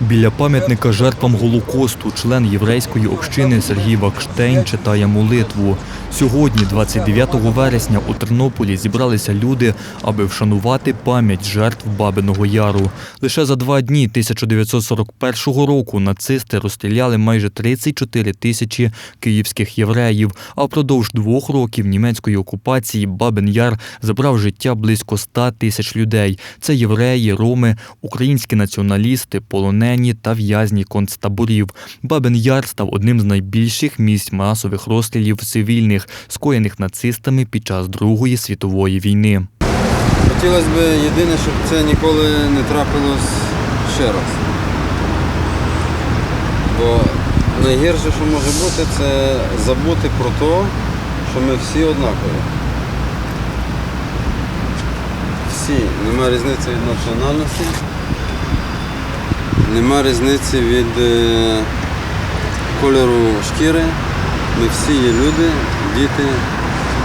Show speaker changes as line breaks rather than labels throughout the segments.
Біля пам'ятника жертвам Голокосту член єврейської общини Сергій Вакштейн читає молитву. Сьогодні, 29 вересня, у Тернополі зібралися люди, аби вшанувати пам'ять жертв Бабиного Яру. Лише за два дні 1941 року нацисти розстріляли майже 34 тисячі київських євреїв, а впродовж двох років німецької окупації Бабин Яр забрав життя близько 100 тисяч людей. Це євреї, роми, українські націоналісти, полонені та в'язні концтаборів. Бабин Яр став одним з найбільших місць масових розстрілів цивільних, скоєних нацистами під час Другої світової війни.
Хотілося б єдине, щоб це ніколи не трапилось ще раз. Бо найгірше, що може бути, це забути про те, що ми всі однакові. Всі. Нема різниці від національності, нема різниці від е, кольору шкіри. Ми всі є люди, діти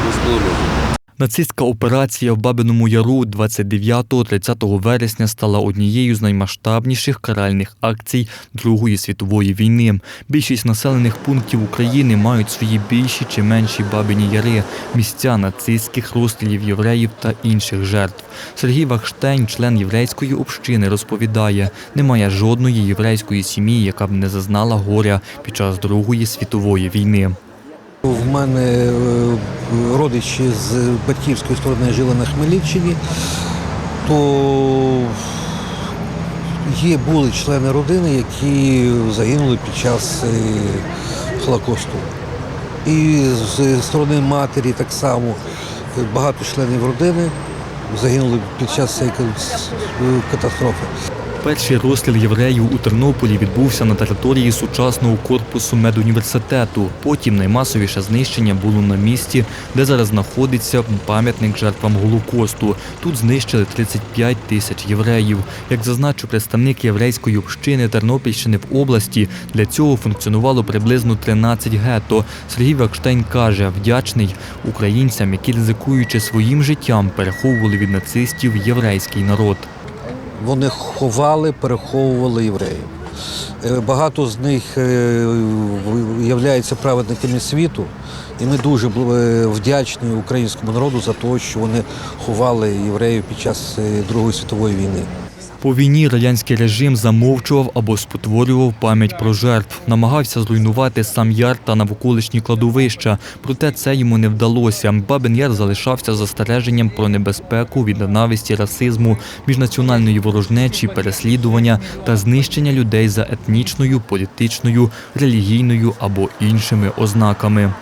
Господа Божого.
Нацистська операція в Бабиному Яру 29-30 вересня стала однією з наймасштабніших каральних акцій Другої світової війни. Більшість населених пунктів України мають свої більші чи менші Бабині Яри, місця нацистських розстрілів євреїв та інших жертв. Сергій Вахштейн, член єврейської общини, розповідає, немає жодної єврейської сім'ї, яка б не зазнала горя під час Другої світової війни.
В мене е, родичі з батьківської сторони жили на Хмельниччині, то є були члени родини, які загинули під час е, Холокосту. І з сторони матері так само е, багато членів родини загинули під час цієї катастрофи.
Перший розстріл євреїв у Тернополі відбувся на території сучасного корпусу медуніверситету. Потім наймасовіше знищення було на місці, де зараз знаходиться пам'ятник жертвам Голокосту. Тут знищили 35 тисяч євреїв. Як зазначив представник єврейської общини Тернопільщини в області, для цього функціонувало приблизно 13 гетто. Сергій Вакштейн каже, вдячний українцям, які ризикуючи своїм життям, переховували від нацистів єврейський народ.
Вони ховали, переховували євреїв. Е, Багато з них е, являються праведниками світу, і ми дуже е, вдячні українському народу за те, що вони ховали євреїв під час Другої світової війни.
По війні радянський режим замовчував або спотворював пам'ять про жертв, намагався зруйнувати сам яр та навколишні кладовища. Проте це йому не вдалося. Бабин Яр залишався застереженням про небезпеку від ненависті, расизму, міжнаціональної ворожнечі, переслідування та знищення людей за етнічною, політичною, релігійною або іншими ознаками.